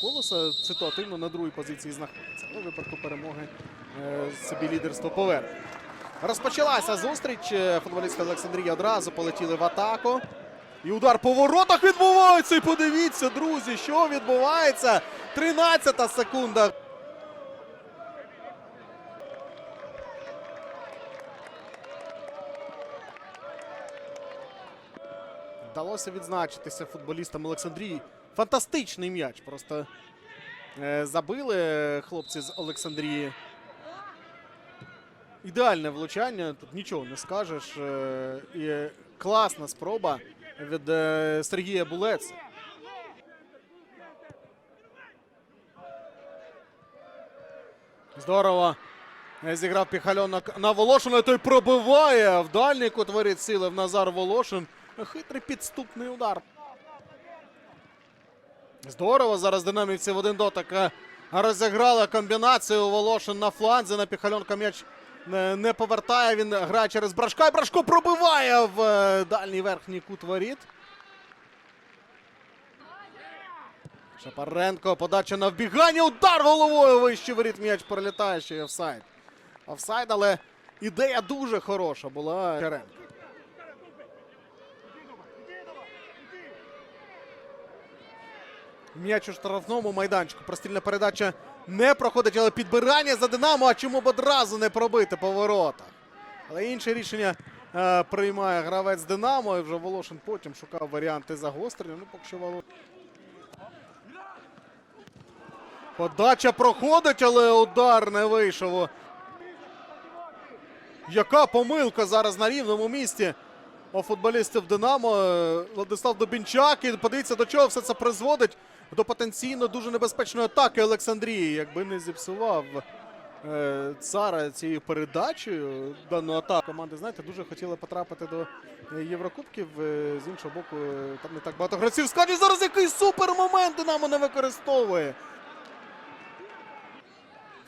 колеса ситуативно на другій позиції знаходиться. Але випадку перемоги е, собі лідерство поверне. Розпочалася зустріч. Е, Футболісти Олександрії одразу полетіли в атаку. І удар по воротах відбувається. І подивіться, друзі, що відбувається. 13 секунда. Вдалося відзначитися футболістам Олександрії. Фантастичний м'яч. Просто е, забили хлопці з Олександрії. Ідеальне влучання, тут нічого не скажеш. Е, і класна спроба від е, Сергія Булеца. Здорово. Зіграв Піхальонок на Волошина. Той пробиває. В дальній кут сили в Назар Волошин. Хитрий підступний удар. Здорово. Зараз динамівці в один дотик е, розіграли комбінацію. Волошин на фланзі. На Піхальонка м'яч не, не повертає. Він грає через Брашка. І Брашко пробиває в е, дальній верхній кут воріт. Шапаренко. Подача на вбігання. Удар головою вище воріт. М'яч пролітає ще офсайд. Офсайд, але ідея дуже хороша була. Черенко. М'яч у штрафному майданчику. Простільна передача не проходить, але підбирання за Динамо. А чому б одразу не пробити по воротах? Але інше рішення е, приймає гравець Динамо. І вже Волошин потім шукав варіанти загострення. Ну, поки що. Подача проходить, але удар не вийшов. Яка помилка зараз на рівному місці у футболістів Динамо. Е, Владислав Дубінчак. І подивіться, до чого все це призводить. До потенційно дуже небезпечної атаки Олександрії. Якби не зіпсував е, цара цією передачею дану атаку. Команди, знаєте, дуже хотіли потрапити до Єврокубків. Е, з іншого боку, е, там не так багато гравців. в зараз який супер момент Динамо не використовує.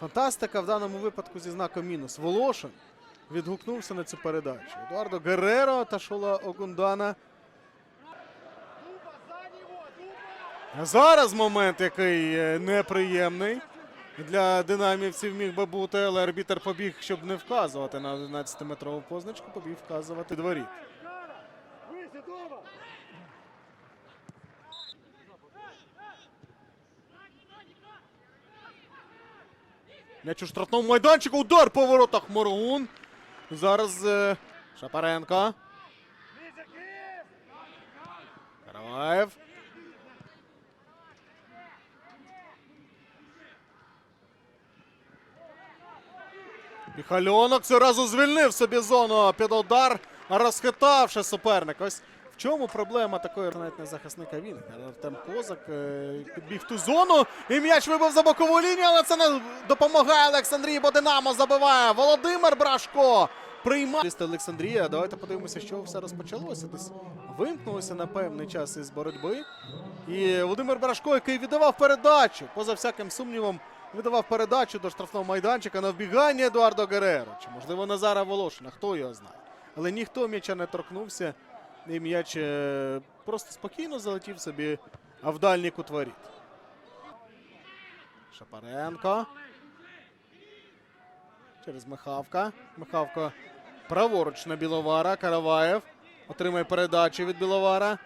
Фантастика в даному випадку зі знаком мінус. Волошин відгукнувся на цю передачу. Едуардо Герреро та Шола Огундана. А Зараз момент, який е, неприємний для динамівців міг би бути, але арбітер побіг, щоб не вказувати на 11-метрову позначку, побіг вказувати дворі. М'яч у штрафному майданчику. Удар по воротах Моргун. Зараз е, Шапаренко. Караваєв. Міхальонок цього разу звільнив собі зону під удар, розхитавши суперник. Ось в чому проблема такої навіть не захисника він. Артем Козак е, підбіг ту зону. І м'яч вибив за бокову лінію, але це не допомагає Олександрії, бо Динамо забиває. Володимир Брашко приймає. Олександрія. Давайте подивимося, що все розпочалося. Десь вимкнулося на певний час із боротьби. І Володимир Брашко, який віддавав передачу, поза всяким сумнівом, видавав передачу до штрафного майданчика на вбігання Едуардо Гереро. Чи можливо Назара Волошина, хто його знає. Але ніхто м'яча не торкнувся. І м'яч е, просто спокійно залетів собі в дальній кут. Шапаренко. Через Михавка. Михавко праворуч на Біловара. Караваєв. Отримає передачу від Біловара.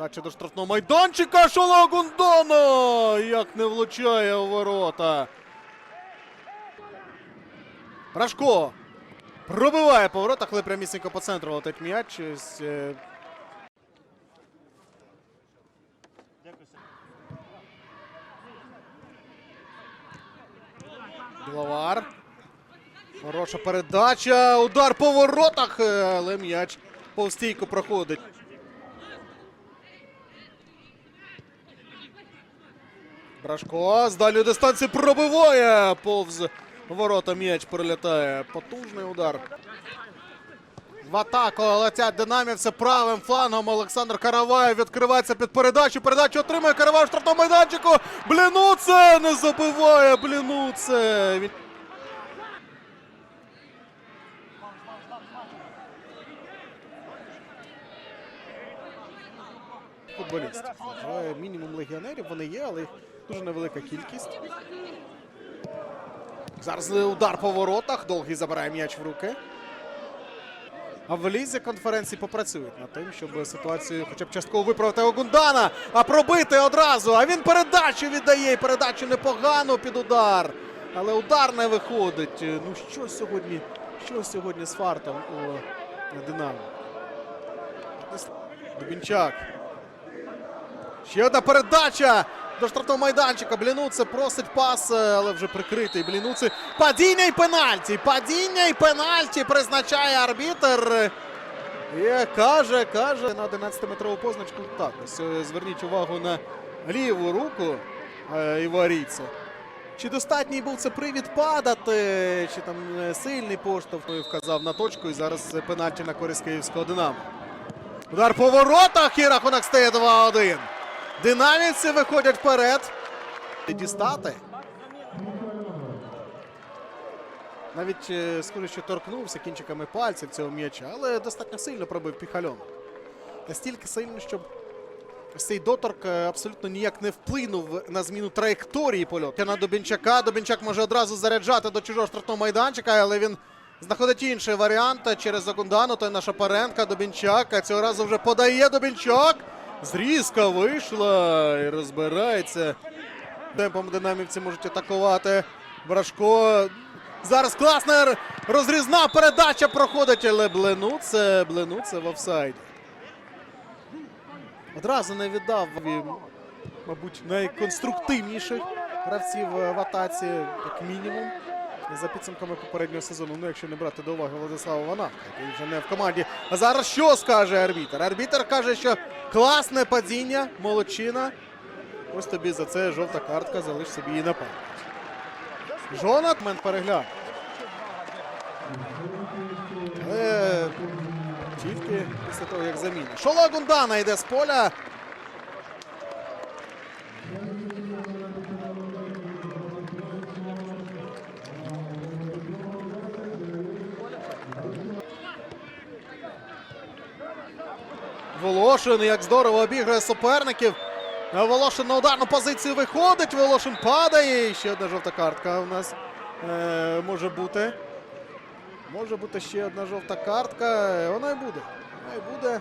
Подача до штрафного майданчика. Шола Гундона! Як не влучає у ворота. Брашко. Пробиває по воротах, але прямісінько по центру летить м'яч. Е, Біловар. Хороша передача. Удар по воротах, е, але м'яч повстійку проходить. Брашко з дальньої дистанції пробиває повз ворота м'яч прилітає. Потужний удар. В атаку летять динамівці правим флангом. Олександр Караваєв відкривається під передачу. Передачу отримує Караваєв в штрафному майданчику. Блінуце не забиває. Блінуце. Футболістів. Вже мінімум легіонерів вони є, але їх дуже невелика кількість. Зараз удар по воротах. Довгий забирає м'яч в руки. А в лізі конференції попрацюють над тим, щоб ситуацію хоча б частково виправити Огундана, а пробити одразу. А він передачу віддає. і Передачу непогано під удар. Але удар не виходить. Ну що сьогодні, що сьогодні з фартом у Динамо? Дубінчак. Ще одна передача до штрафного майданчика. Блінуце просить пас, але вже прикритий. Блінуце. Падіння і пенальті. Падіння і пенальті призначає арбітер. І каже, каже на 11-метрову позначку. Так, ось е, зверніть увагу на ліву руку е, іварійця. Чи достатній був це привід падати, чи там е, сильний поштовх вказав на точку і зараз е, пенальті на користь київського Динамо. Удар по воротах і рахунок стає 2-1. Динамівці виходять вперед. Дістати. Навіть е, що торкнувся кінчиками пальців цього м'яча, але достатньо сильно пробив піхальон. Настільки сильно, щоб цей доторк е, абсолютно ніяк не вплинув на зміну траєкторії польоту. На Добінчака. Добінчак може одразу заряджати до чужого штрафного майданчика, але він знаходить інший варіант через Закундану. Той на Шапаренка. Добінчак. А цього разу вже подає Добінчак. Зрізка вийшла і розбирається. Темпом динамівці можуть атакувати. Брашко. Зараз класна розрізна передача проходить, але Бленуце, Бленуце в офсайді. Одразу не віддав, мабуть, найконструктивніших гравців в атаці, як мінімум. За підсумками попереднього сезону, ну якщо не брати до уваги Владислава Ванака, який вже не в команді. А зараз що скаже арбітер? Арбітер каже, що класне падіння, молодчина. Ось тобі за це жовта картка, залиш собі її на пам'ять. Жонат момент перегляд. Але тільки після того, як заміна. Шола Гундана йде з поля. Волошин, як здорово обіграє суперників. Волошин на ударну позицію виходить. Волошин падає. І ще одна жовта картка у нас е, може бути. Може бути ще одна жовта картка. Вона і буде. Вона і буде.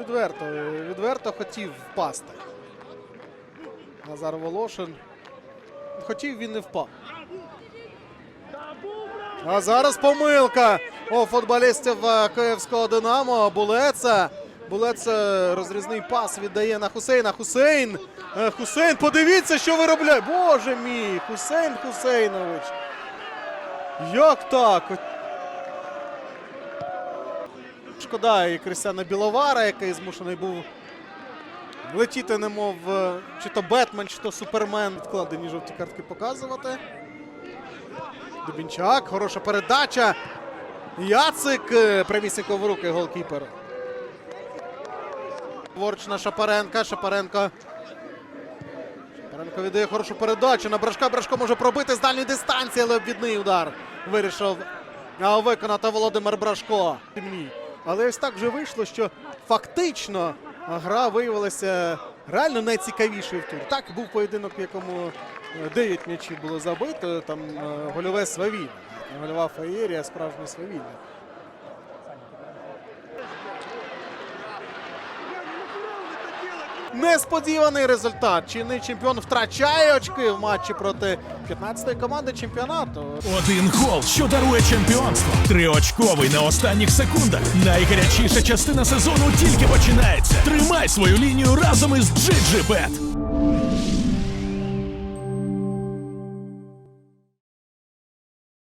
Відверто, відверто хотів впасти. Назар Волошин. Хотів, він не впав. А зараз помилка у футболістів е, київського Динамо. Булеца. Булеца розрізний пас віддає на Хусейна. Хусейн. Е, Хусейн, подивіться, що виробляє. Боже мій! Хусейн Хусейнович. Як так? Шкода і Крістяна Біловара, який змушений був летіти, немов е, чи то Бетмен, чи то Супермен. Вкладені жовті картки показувати. Дубінчак, хороша передача. Яцик е, прямісінько в руки голкіпера. Ворч на Шапаренка. Шапаренко. Шапаренко віддає хорошу передачу. На Брашка. Брашко може пробити з дальньої дистанції, але обвідний удар вирішив виконати Володимир Брашко. Але ось так вже вийшло, що фактично гра виявилася реально найцікавіший в турі. Так, був поєдинок, в якому 9 м'ячів було забито. Там е, гольове свавілля. Гольова феєрія, справжнє свавілля. Несподіваний результат. Чинний чемпіон втрачає очки в матчі проти 15-ї команди чемпіонату. Один гол, що дарує чемпіонство. Триочковий на останніх секундах. Найгарячіша частина сезону тільки починається. Тримай свою лінію разом із GGBet.